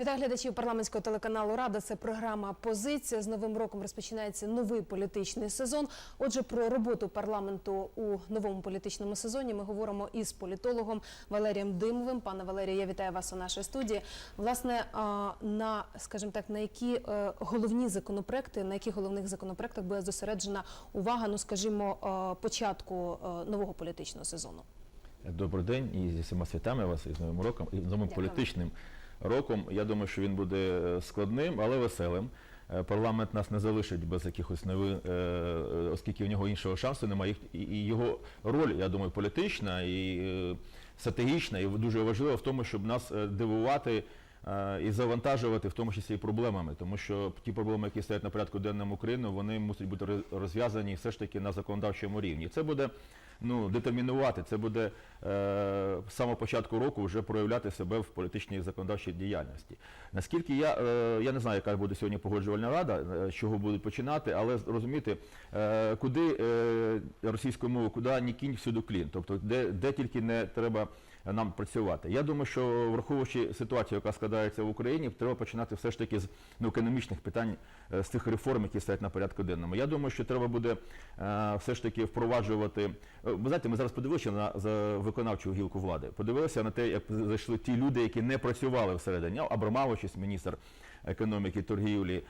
Вітаю глядачів парламентського телеканалу Рада. Це програма Позиція. З новим роком розпочинається новий політичний сезон. Отже, про роботу парламенту у новому політичному сезоні ми говоримо із політологом Валерієм Димовим. Пане Валерію, я вітаю вас у нашій студії. Власне, на скажімо так, на які е, головні законопроекти, на яких головних законопроектах буде зосереджена увага, ну скажімо, е, початку е, нового політичного сезону. Добрий день і зі всіма святами вас і з Новим роком, і з новим Дякую. політичним роком. Я думаю, що він буде е, складним, але веселим. Е, Парламент нас не залишить без якихось новин, е, оскільки в нього іншого шансу немає. І- його роль, я думаю, політична і стратегічна, і дуже важлива в тому, щоб нас дивувати. І завантажувати в тому числі і проблемами, тому що ті проблеми, які стоять на порядку денному України, вони мусять бути розв'язані все ж таки на законодавчому рівні. Це буде ну, детермінувати, це буде е, з самого початку року вже проявляти себе в політичній законодавчій діяльності. Наскільки я, е, я не знаю, яка буде сьогодні погоджувальна рада, е, з чого будуть починати, але розумієте, е, куди е, російською мовою, куди ні кінь, всюди клін, тобто де, де тільки не треба нам працювати. Я думаю, що враховуючи ситуацію, яка складається в Україні, треба починати все ж таки з ну, економічних питань, е, з тих реформ, які стоять на порядку денному. Я думаю, що треба буде е, все ж таки впроваджувати. е, Ви знаєте, ми зараз подивилися на виконавчу гілку влади. Подивилися на те, як зайшли ті люди, які не працювали всередині. Абрамович, міністр економіки, торгівлі,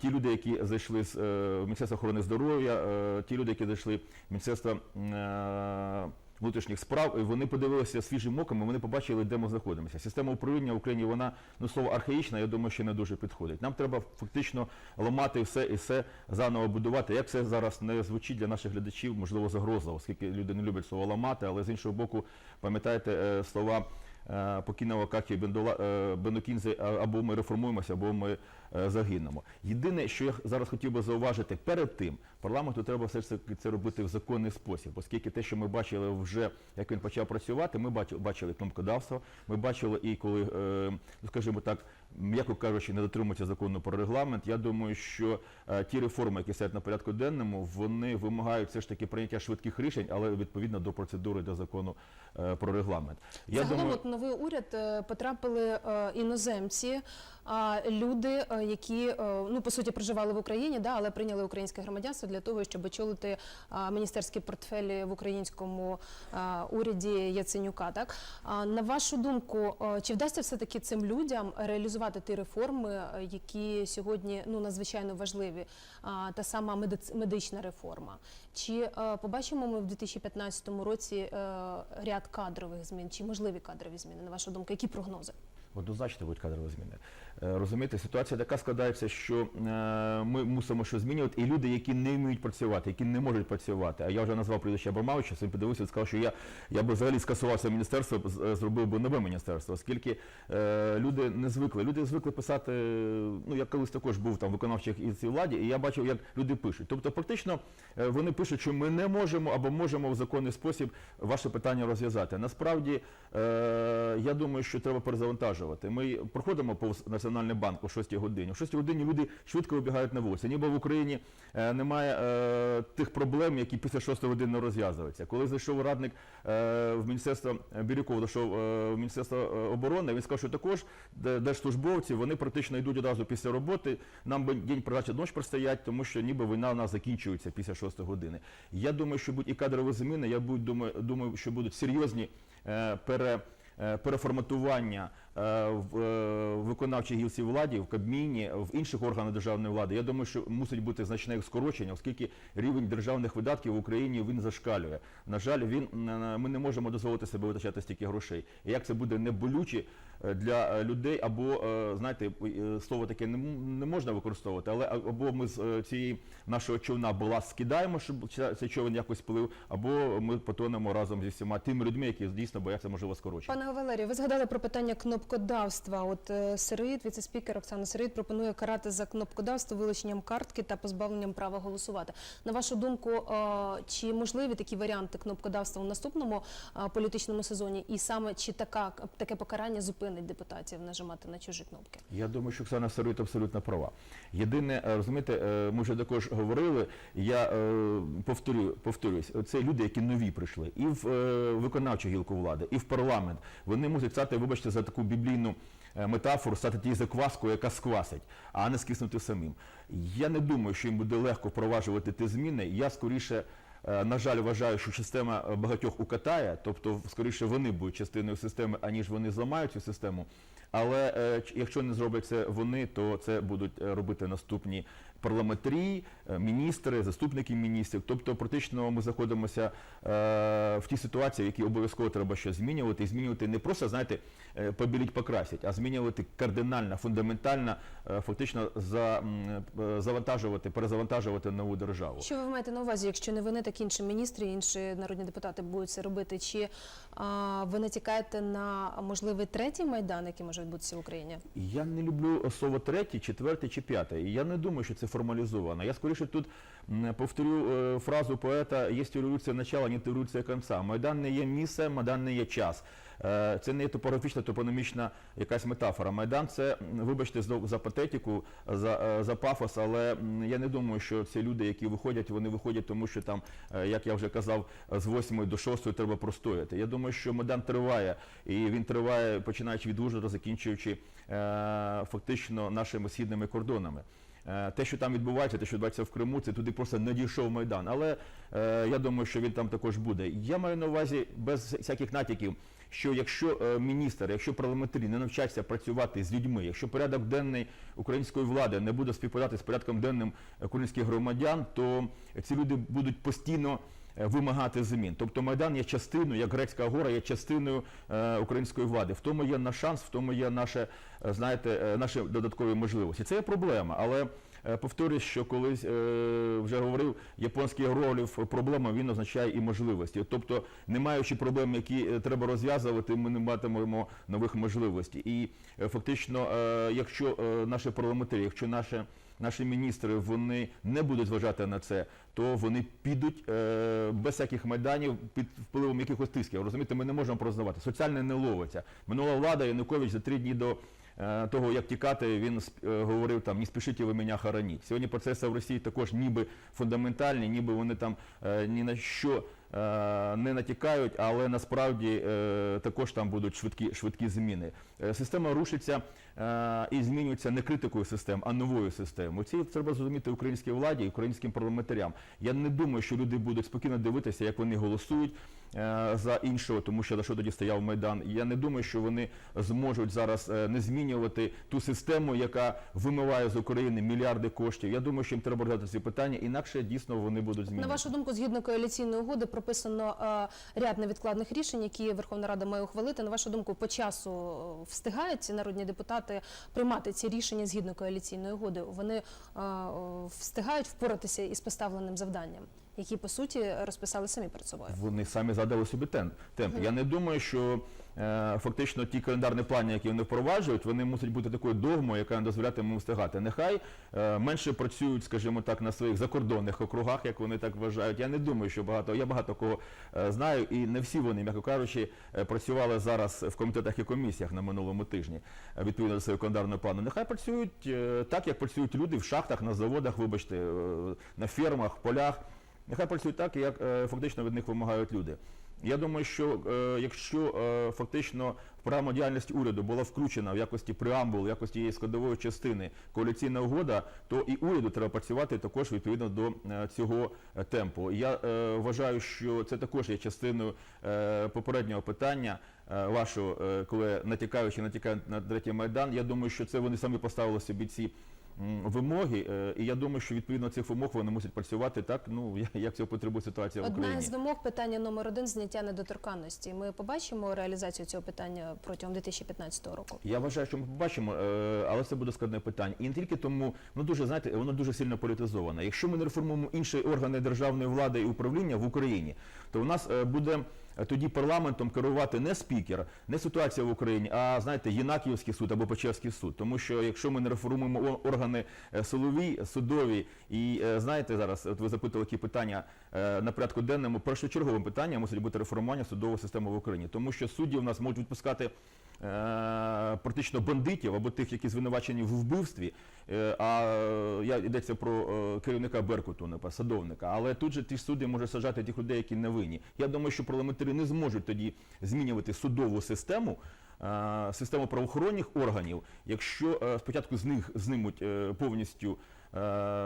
ті люди, які зайшли з Міністерства охорони здоров'я, ті люди, які зайшли в Міністерство е, внутрішніх справ, вони подивилися свіжим оком, і вони побачили, де ми знаходимося. Система управління в Україні, вона, ну слово архаїчна, я думаю, що не дуже підходить. Нам треба фактично ламати все і все заново будувати. Як це зараз не звучить для наших глядачів, можливо, загрозливо, оскільки люди не люблять слово ламати, але з іншого боку, пам'ятаєте е, слова покійного Какі Бендола е, Бенокінзи, або ми реформуємося, або ми е, загинемо. Єдине, що я зараз хотів би зауважити, перед тим парламенту треба все ж таки це робити в законний спосіб, оскільки те, що ми бачили вже, як він почав працювати, ми бачили, кнопкодавство, ми бачили і коли, е, ну, скажімо так, м'яко кажучи, не дотримується закону про регламент. Я думаю, що е, ті реформи, які стоять на порядку денному, вони вимагають все ж таки прийняття швидких рішень, але відповідно до процедури до закону е, про регламент. Я Загалом, думаю, от новий уряд е, потрапили іноземці, а люди, які ну по суті проживали в Україні, да, але прийняли українське громадянство для того, щоб очолити міністерські портфелі в українському уряді Яценюка. Так на вашу думку, чи вдасться все таки цим людям реалізувати ті реформи, е, які сьогодні ну надзвичайно важливі? Та сама медична реформа. Чи е, побачимо ми в 2015 році е, ряд кадрових змін, чи можливі кадрові зміни, на вашу думку? Які прогнози? Однозначно будуть кадрові зміни. Е, Розумієте, ситуація така складається, що е, ми мусимо щось змінювати, і люди, які не вміють працювати, які не можуть працювати. А я вже назвав прізвище Абрамовича, сьогодні подивився і сказав, що я, я би взагалі скасувався міністерство, е, зробив би нове міністерство, оскільки е, люди не звикли. Люди звикли писати. Ну я колись також був там виконавчих і цій владі, і я бачив, як люди пишуть. Тобто, практично вони пишуть, що ми не можемо або можемо в законний спосіб ваше питання розв'язати. Насправді, е, я думаю, що треба перезавантажувати. Ми проходимо повз Національний банк о 6 годині. О 6 годині люди швидко вибігають на вулиці. Ніби в Україні е, немає е, тих проблем, які після 6 години розв'язуються. Коли зайшов радник е, в міністерство е, Бірюков, зайшов е, в міністерство е, оборони, він сказав, що також держслужбовці вони практично йдуть одразу після роботи. Нам би день продачі ночь простоять, тому що ніби війна у нас закінчується після 6 години. Я думаю, що будуть і кадрові зміни. Я будь- думаю, думаю, що будуть серйозні е, пере. Переформатування в е, виконавчій гілці владі, в Кабміні, в інших органах державної влади. Я думаю, що мусить бути значне скорочення, оскільки рівень державних видатків в Україні він зашкалює. На жаль, він е, ми не можемо дозволити себе витрачати стільки грошей. І як це буде не болюче е, для е, людей, або е, знаєте, е, слово таке не, можна використовувати, але або ми з е, цієї нашого човна баласт скидаємо, щоб цей човен якось плив, або ми потонемо разом зі всіма тими людьми, які дійсно бояться можливо скорочення. Пане Валерію, ви згадали про питання кнопкодавства. От е, Сироїд, віце-спікер Оксана Сироїд пропонує карати за кнопкодавство вилученням картки та позбавленням права голосувати. На вашу думку, е, чи можливі такі варіанти кнопкодавства у наступному е, політичному сезоні? І саме чи така таке покарання зупинить депутатів нажимати на чужі кнопки? Я думаю, що Оксана Сироїд абсолютно права. Єдине, розумієте, ми вже також говорили, я повторю, повторюсь, це люди, які нові прийшли, і в виконавчу гілку влади, і в парламент. Вони мусять стати, вибачте, за таку біблійну е, метафору стати тією закваскою, яка сквасить, а не скиснути самим. Я не думаю, що їм буде легко впроваджувати ті зміни. Я скоріше. е, На жаль, вважаю, що система е, багатьох укатає, тобто скоріше вони будуть частиною системи, аніж вони зламають цю систему. Але е, якщо не зроблять це вони, то це будуть е, робити наступні парламентарі, е, міністри, заступники міністрів. Тобто, практично ми знаходимося в тій ситуації, в якій обов'язково треба щось змінювати. І змінювати не просто, знаєте, побіліть, покрасять, а змінювати кардинально, фундаментально, фактично за, завантажувати, перезавантажувати нову державу. Що ви маєте на увазі, якщо не вони, так інші міністри, інші народні депутати будуть це робити? Чи а, ви натякаєте на можливий третій майдан, який може відбутися в Україні? Я не люблю слово третій, четверте чи п'яте. І я не думаю, що це формалізовано. Я скоріше тут повторю е, фразу поета «Є революція начала, не революція кінця». Майдан не є місце, Майдан не є час. Е, Це не топографічна, топономічна якась метафора. Майдан це, вибачте, за патетику, за, е, за пафос, але я не думаю, що ці люди, які виходять, вони виходять, тому що там, е, як я вже казав, з 8 до 6 треба простояти. Я думаю, що Майдан триває, і він триває, починаючи від Ужгорода, закінчуючи фактично нашими східними кордонами. Те, що там відбувається, те, що відбувається в Криму, це туди просто не дійшов Майдан. Але е, я думаю, що він там також буде. Я маю на увазі без всяких натяків, що якщо е, міністр, якщо парламентарі не навчаться працювати з людьми, якщо порядок денний української влади не буде співпадати з порядком денним українських громадян, то ці люди будуть постійно е, вимагати змін. Тобто Майдан є частиною, як Грецька гора, є частиною е, української влади. В тому є наш шанс, в тому є наше, е, знаєте, наші додаткові можливості. Це є проблема, але повторюсь, що колись е, вже говорив японський герогліф, проблема він означає і можливості. Тобто, не маючи проблем, які е, треба розв'язувати, ми не матимемо нових можливостей. І е, фактично, е, якщо е, наші парламентарі, якщо наші наші міністри вони не будуть зважати на це, то вони підуть е, без всяких майданів під впливом якихось тисків. Розумієте, ми не можемо прознавати. Соціальне не ловиться. Минула влада Янукович за три дні до е, того, як тікати, він е, говорив там не спішіть ви мене хороніть. Сьогодні процеси в Росії також ніби фундаментальні, ніби вони там е, ні на що е, не натякають, але насправді е, також там будуть швидкі, швидкі зміни. Е, Система рушиться е, і змінюється не критикою систем, а новою системою. Це треба зрозуміти українській владі і українським парламентарям. Я не думаю, що люди будуть спокійно дивитися, як вони голосують е, за іншого, тому що за що тоді стояв Майдан. Я не думаю, що вони зможуть зараз е, не змінювати ту систему, яка вимиває з України мільярди коштів. Я думаю, що їм треба розглядати ці питання, інакше дійсно вони будуть На вашу думку, згідно коаліційної угоди, прописано е, ряд невідкладних рішень, які Верховна Рада має ухвалити. На вашу думку, по часу е, встигають ці народні депутати приймати ці рішення згідно коаліційної угоди? Вони е, встигають впоратися із поставленим завданням, які по суті розписали самі перед собою. Вони самі задали собі тен- темп. Я не думаю, що е, фактично ті календарні плани, які вони впроваджують, вони мусять бути такою догмою, яка не дозволятиме встигати. Нехай е, менше працюють, скажімо так, на своїх закордонних округах, як вони так вважають. Я не думаю, що багато. Я багато кого е, знаю, і не всі вони, м'яко кажучи, е, працювали зараз в комітетах і комісіях на минулому тижні е, відповідно до свого календарного плану. Нехай працюють е, так, як працюють люди в шахтах, на заводах, вибачте, е, на фермах, полях. Нехай працюють так, як е, фактично від них вимагають люди. Я думаю, що е, якщо е, фактично в програму діяльності уряду була включена в якості преамбул, в якості її складової частини коаліційна угода, то і уряду треба працювати також відповідно до цього темпу. Я вважаю, що це також є частиною попереднього питання вашого, коли натякаючи натякають на третій майдан. Я думаю, що це вони самі поставили собі ці вимоги, е, і я думаю, що відповідно цих вимог вони мусять працювати так, ну я- як цього потребує ситуація в Одна Україні. з вимог питання номер один зняття недоторканності. Ми побачимо реалізацію цього питання протягом 2015 року. Я вважаю, що ми побачимо, е, але це буде складне питання. І не тільки тому, ну дуже знаєте, воно дуже сильно політизоване. Якщо ми не реформуємо інші органи державної влади і управління в Україні, то у нас е, буде тоді парламентом керувати не спікер, не ситуація в Україні, а знаєте, Єнаківський суд або Печерський суд. Тому що якщо ми не реформуємо органи е, силові, судові, і е, знаєте, зараз от ви запитали які питання е, на порядку денному, першочерговим питанням мусить бути реформування судової системи в Україні, тому що судді в нас можуть відпускати е, практично бандитів або тих, які звинувачені в вбивстві. Е, А е, я йдеться про е, керівника Беркуту, наприклад, садовника. Але тут же ті ж судді можуть саджати тих людей, які не винні. Я думаю, що парламентарі не зможуть тоді змінювати судову систему. е, Систему правоохоронних органів, якщо е, спочатку з них знимуть е, повністю е,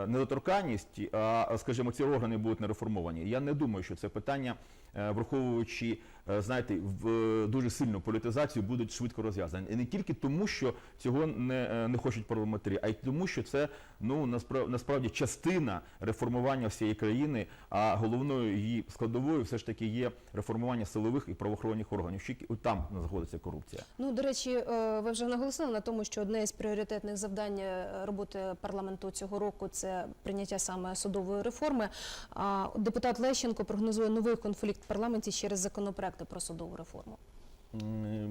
недоторканність, а скажімо, ці органи будуть не реформовані. Я не думаю, що це питання, е, враховуючи, е, знаєте, в е, дуже сильну політизацію, будуть швидко розв'язані. І не тільки тому, що цього не, е, не хочуть парламентарі, а й тому, що це ну насправді, насправді частина реформування всієї країни, а головною її складовою все ж таки є реформування силових і правоохоронних органів. Що там знаходиться корупція. Ну, до речі, е, ви вже наголосили на тому, що одне із пріоритетних завдань е, роботи парламенту цього року це прийняття саме судової реформи. А депутат Лещенко прогнозує новий конфлікт в парламенті через законопроекти про судову реформу.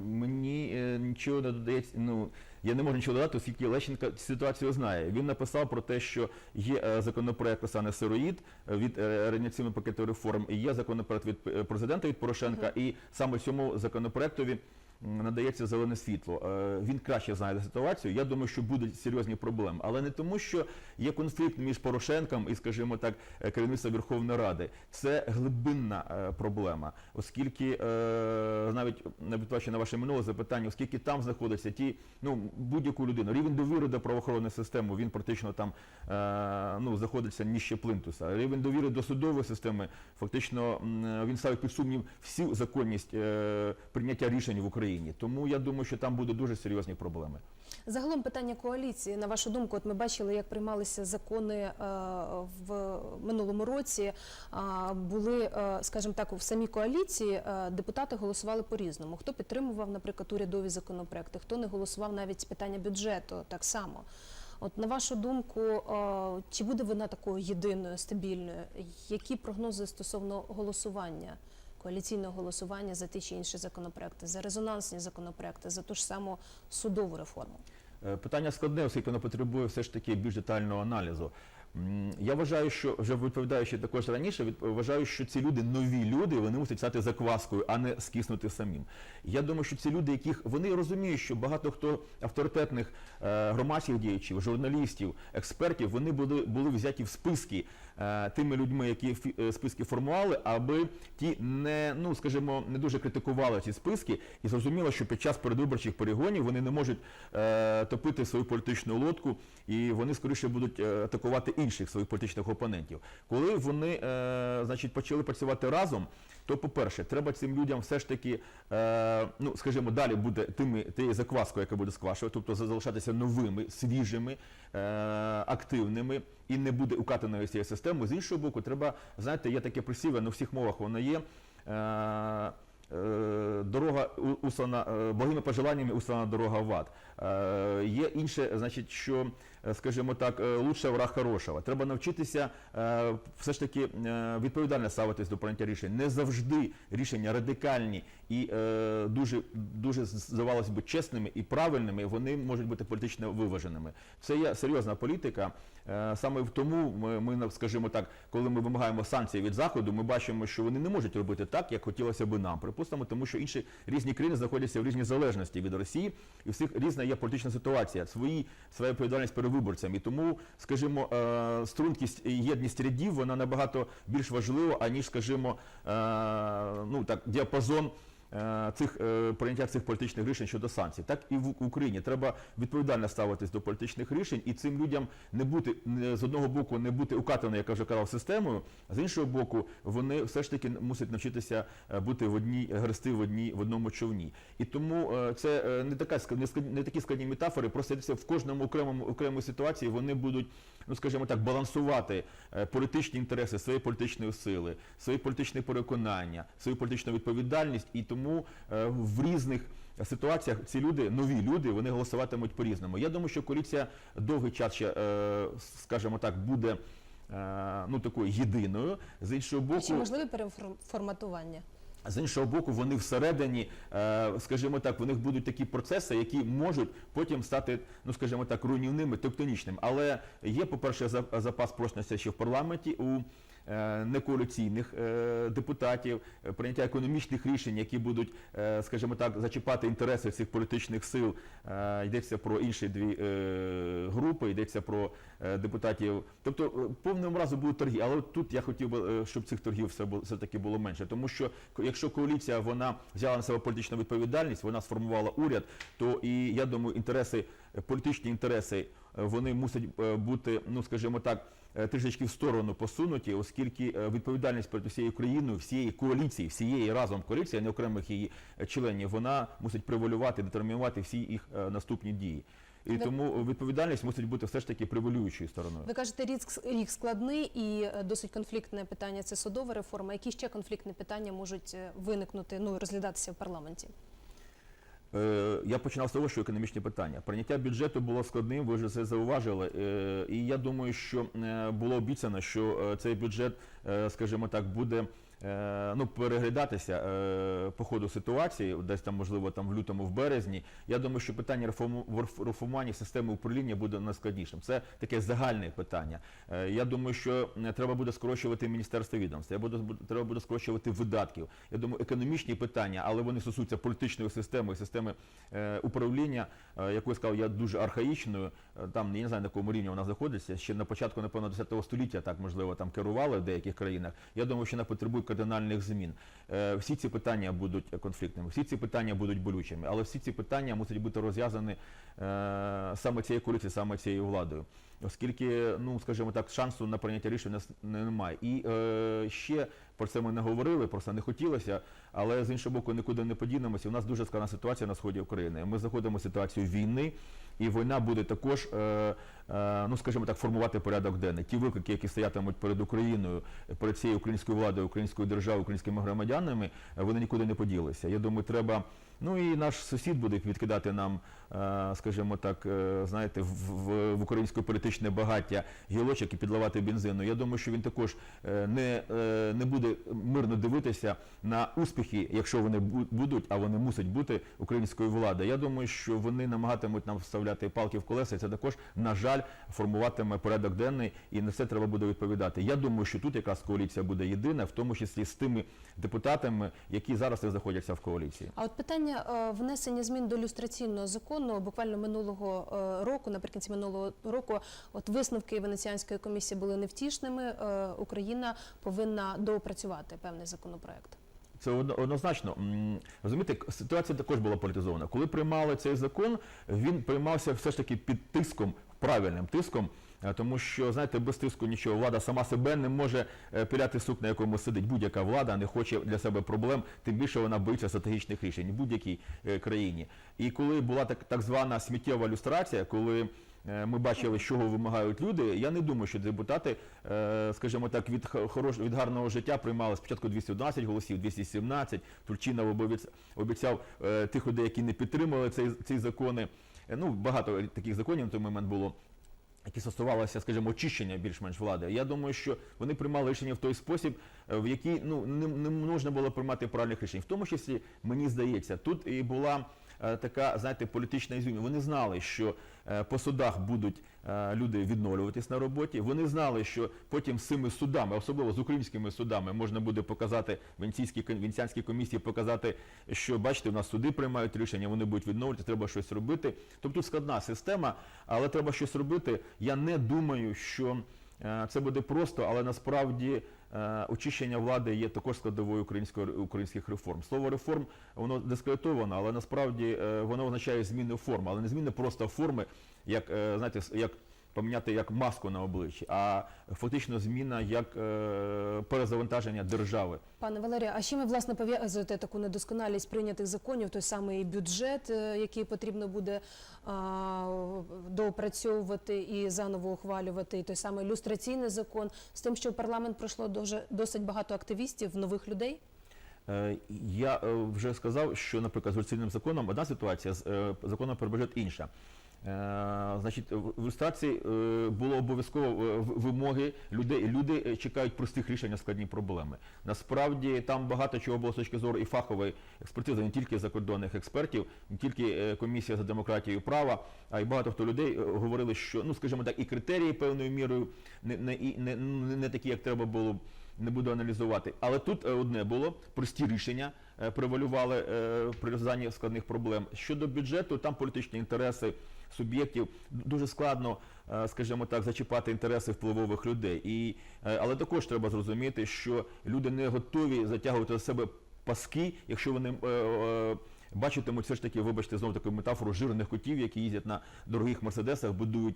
Мені е, нічого не додається. Ну я не можу нічого додати, оскільки Лещенка ситуацію знає. Він написав про те, що є е, законопроект Оксани Сироїд е, від реанімаційного пакету реформ, і є законопроект від президента від Порошенка, і саме цьому законопроектові. Надається зелене світло. Е, Він краще знає ситуацію. Я думаю, що будуть серйозні проблеми, але не тому, що є конфлікт між Порошенком і, скажімо так, е, керівництвом Верховної Ради. Це глибинна е, проблема, оскільки навіть навіть на ваше минуле запитання, оскільки там знаходяться ті, ну будь-яку людину, рівень довіри до правоохоронної системи, він практично там ну знаходиться нижче плинтуса. Рівень довіри до судової системи, фактично він ставить під сумнів всю законність прийняття рішень в Україні. Тому я думаю, що там будуть дуже серйозні проблеми. Загалом питання коаліції. На вашу думку, от ми бачили, як приймалися закони е, в минулому році. Були, е, скажімо так, в самій коаліції е, депутати голосували по-різному. Хто підтримував, наприклад, урядові законопроекти, хто не голосував навіть питання бюджету так само. От на вашу думку, чи буде вона такою єдиною, стабільною? Які прогнози стосовно голосування? Коаліційного голосування за ті чи інші законопроекти, за резонансні законопроекти, за ту ж саму судову реформу. Е, Питання складне, оскільки воно потребує все ж таки більш детального аналізу. Я вважаю, що вже відповідаючи також раніше, вважаю, що ці люди нові люди, вони мусять стати закваскою, а не скиснути самим. Я думаю, що ці люди, яких вони розуміють, що багато хто авторитетних е, громадських діячів, журналістів, експертів, вони були, були взяті в списки е, тими людьми, які е, списки формували, аби ті не, ну скажімо, не дуже критикували ці списки, і зрозуміло, що під час передвиборчих перегонів вони не можуть топити свою політичну лодку, і вони скоріше будуть атакувати інших своїх політичних опонентів. Коли вони, е, значить, почали працювати разом, то, по-перше, треба цим людям все ж таки, е, ну скажімо, далі буде тими тією закваскою, яка буде сквашувати, тобто залишатися новими, свіжими, е, активними і не буде укатаної цієї системи. З іншого боку, треба, знаєте, є таке присіве, на всіх мовах воно є. Е, е, Дорога у- услана е, благими пожеланнями услана дорога в ад. Е, Є інше, значить, що, скажімо так, е, лучше враг хорошого. Треба навчитися е, все ж таки е, відповідально ставитись до прийняття рішень. Не завжди рішення радикальні і е, дуже, дуже здавалося б чесними і правильними, вони можуть бути політично виваженими. Це є серйозна політика. Е, Саме в тому ми, ми, скажімо так, коли ми вимагаємо санкцій від заходу, ми бачимо, що вони не можуть робити так, як хотілося би нам. Припустимо, тому що інші різні країни знаходяться в різній залежності від Росії, і всіх різна є політична ситуація, свої своя відповідальність перед виборцями. І тому, скажімо, е, стрункість і єдність рядів вона набагато більш важлива, аніж, скажімо, е, ну так, діапазон цих е, прийняття цих політичних рішень щодо санкцій. Так і в Україні треба відповідально ставитись до політичних рішень і цим людям не бути з одного боку не бути укатаними, як я вже казав, системою, а з іншого боку, вони все ж таки мусять навчитися е, бути в одній грести в одній в одному човні. І тому е, це е, не така не такі складні метафори. Просто в кожному окремому окремій ситуації вони будуть, ну скажімо так, балансувати е, політичні інтереси своєї політичної сили, свої політичні переконання, свою політичну відповідальність, і тому е, в різних ситуаціях ці люди, нові люди, вони голосуватимуть по-різному. Я думаю, що коаліція довгий час ще, е, скажімо так, буде е, ну такою єдиною. З іншого боку, Чи можливе переформатування? з іншого боку, вони всередині, скажімо так, в них будуть такі процеси, які можуть потім стати, ну скажімо так, руйнівними, тектонічними. Але є, по-перше, за- запас прочності ще в парламенті у е, некоаліційних е, депутатів, е, прийняття економічних рішень, які будуть, скажімо так, зачіпати інтереси цих політичних сил. Йдеться про інші дві групи, йдеться про депутатів. Тобто повним разом будуть торги. Але тут я хотів би, щоб цих торгів все було все таки було менше. Тому що якщо коаліція вона взяла на себе політичну відповідальність, вона сформувала уряд, то і я думаю, інтереси, політичні інтереси, вони мусять бути, ну скажімо так. Е, Трішечки в сторону посунуті, оскільки е, відповідальність перед усією країною, всієї коаліції, всієї разом коаліції, а не окремих її членів, вона мусить приволювати, детермінувати всі їх е, наступні дії. І Ви- тому відповідальність мусить бути все ж таки превалюючою стороною. Ви кажете, рік, рік складний і досить конфліктне питання це судова реформа. Які ще конфліктні питання можуть виникнути, ну розглядатися в парламенті? Е, Я починав з того, що економічні питання. Прийняття бюджету було складним, ви вже це зауважили. Е, І я думаю, що е, було обіцяно, що цей бюджет, скажімо так, буде ну, переглядатися е, по ходу ситуації, десь там, можливо, там в лютому, в березні. Я думаю, що питання реформу- реформування системи управління буде найскладнішим. Це таке загальне питання. Е, Я думаю, що е, треба буде скорочувати міністерство відомств, треба буде скорочувати видатків. Я думаю, економічні питання, але вони стосуються політичної системи, системи е, управління, е, яку я сказав, я дуже архаїчною. Е, Там я не знаю на якому рівні вона знаходиться. Ще на початку, напевно, 10 століття так можливо там керували в деяких країнах. Я думаю, що вона потребує кардинальних змін. Е, Всі ці питання будуть конфліктними, всі ці питання будуть болючими, але всі ці питання мусять бути розв'язані е, саме цією коаліцією, саме цією владою. Оскільки, ну скажімо так, шансу на прийняття не- немає. І е, ще про це ми не говорили, про це не хотілося, але з іншого боку, нікуди не подінемося. У нас дуже складна ситуація на сході України. Ми заходимо в ситуацію війни, і війна буде також, е, е, ну скажімо так, формувати порядок денний. Ті виклики, які стоятимуть перед Україною, перед цією українською владою, українською державою, українськими громадянами, вони нікуди не поділися. Я думаю, треба. Ну і наш сусід буде відкидати нам, е, скажімо так, е, знаєте, в, українське політичне багаття гілочок і підливати бензину. Я думаю, що він також е, не, не буде мирно дивитися на успіхи, якщо вони будуть, а вони мусять бути української влади. Я думаю, що вони намагатимуть нам вставляти палки в колеса, це також, на жаль, формуватиме порядок денний, і на це треба буде відповідати. Я думаю, що тут якраз коаліція буде єдина, в тому числі з тими депутатами, які зараз не знаходяться в коаліції. А от питання е, внесення змін до люстраційного закону буквально минулого е, року, наприкінці минулого року, от висновки Венеціанської комісії були невтішними. Е, Україна повинна доопрацювати певний законопроект. Це одно- однозначно. Розумієте, ситуація також була політизована. Коли приймали цей закон, він приймався все ж таки під тиском, правильним тиском. Е, Тому що, знаєте, без тиску нічого. Влада сама себе не може е, пиляти сук, на якому сидить будь-яка влада, не хоче для себе проблем, тим більше вона боїться стратегічних рішень в будь-якій е, країні. І коли була так, так звана сміттєва люстрація, коли ми бачили, чого вимагають люди. Я не думаю, що депутати, скажімо так, від хорош, від гарного життя приймали спочатку 211 голосів, 217. Турчинов обіц- обіцяв тих людей, які не підтримали цей, ці закони. Ну, багато таких законів на той момент було. Які стосувалися, скажімо, очищення більш-менш влади. Я думаю, що вони приймали рішення в той спосіб, е, в який ну не, не можна було приймати правильних рішень. В тому числі, мені здається, тут і була така, знаєте, політична ізюмінка. Вони знали, що е, по судах будуть е, люди відновлюватись на роботі. Вони знали, що потім з цими судами, особливо з українськими судами, можна буде показати венеційській кон- комісії, показати, що бачите, у нас суди приймають рішення, вони будуть відновлювати, треба щось робити. Тобто складна система, але треба щось робити. Я не думаю, що е, це буде просто, але насправді е, очищення влади є також складовою української українських реформ. Слово реформ воно дискредитовано, але насправді е, воно означає зміни форм, але не зміни просто форми, як е, знаєте, як поміняти як маску на обличчі, а фактично зміна як е, перезавантаження держави. Пане Валерію, а чим ви власне пов'язуєте таку недосконалість прийнятих законів, той самий бюджет, е, який потрібно буде а, доопрацьовувати і заново ухвалювати, і той самий люстраційний закон, з тим, що в парламент пройшло дуже досить багато активістів, нових людей? Е, Я е, вже сказав, що, наприклад, з люстраційним законом одна ситуація, з е, законом про бюджет інша. Е, Значить, в ілюстрації е, було обов'язково е, вимоги людей. Люди чекають простих рішень на складні проблеми. Насправді там багато чого було з точки зору і фахової експертизи, не тільки закордонних експертів, не тільки комісія за демократію і права, а й багато хто людей говорили, що ну скажімо так, і критерії певною мірою не, не, не, не, такі, як треба було. Не буду аналізувати. Але тут одне було прості рішення превалювали при розв'язанні складних проблем. Щодо бюджету, там політичні інтереси суб'єктів дуже складно, е, скажімо так, зачіпати інтереси впливових людей. І, е, але також треба зрозуміти, що люди не готові затягувати за себе паски, якщо вони. е, Бачитимуть все ж таки, вибачте, знову таку метафору жирних котів, які їздять на дорогих мерседесах, будують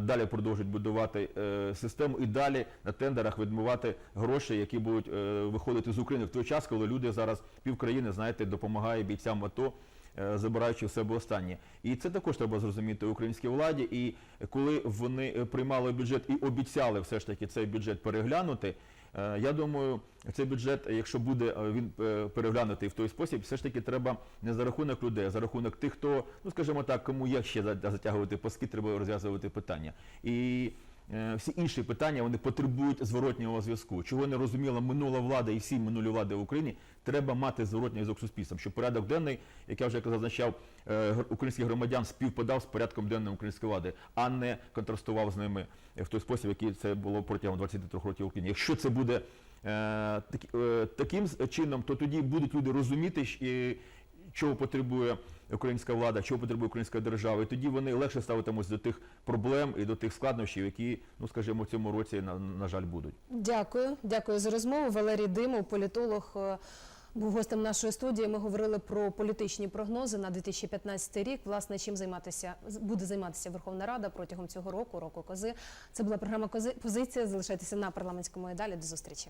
далі продовжують будувати систему і далі на тендерах відмивати гроші, які будуть виходити з України в той час, коли люди зараз півкраїни, знаєте, допомагає бійцям АТО. Е, Забираючи в себе останнє, і це також треба зрозуміти українській владі. І коли вони е, приймали бюджет і обіцяли все ж таки цей бюджет переглянути, е, я думаю, цей бюджет, якщо буде він переглянутий в той спосіб, все ж таки треба не за рахунок людей, а за рахунок тих, хто, ну скажімо так, кому є ще затягувати паски, треба розв'язувати питання. І всі інші питання вони потребують зворотнього зв'язку. Чого не розуміла минула влада і всі минулі влади в Україні, треба мати зворотній зв'язок з суспільством, щоб порядок денний, як я вже зазначав, е, українських громадян співпадав з порядком денним української влади, а не контрастував з ними в той спосіб, який це було протягом 23 років в Україні. Якщо це буде е, е, таким чином, то тоді будуть люди розуміти, чого потребує українська влада, чого потребує українська держава, і тоді вони легше ставитимуть до тих проблем і до тих складнощів, які, ну скажімо, в цьому році на, на жаль будуть. Дякую, дякую за розмову. Валерій Димов, політолог. е, Був гостем нашої студії. Ми говорили про політичні прогнози на 2015 рік. Власне, чим займатися буде займатися Верховна Рада протягом цього року, року кози. Це була програма «Кози- Позиція. Залишайтеся на парламентському і далі. До зустрічі.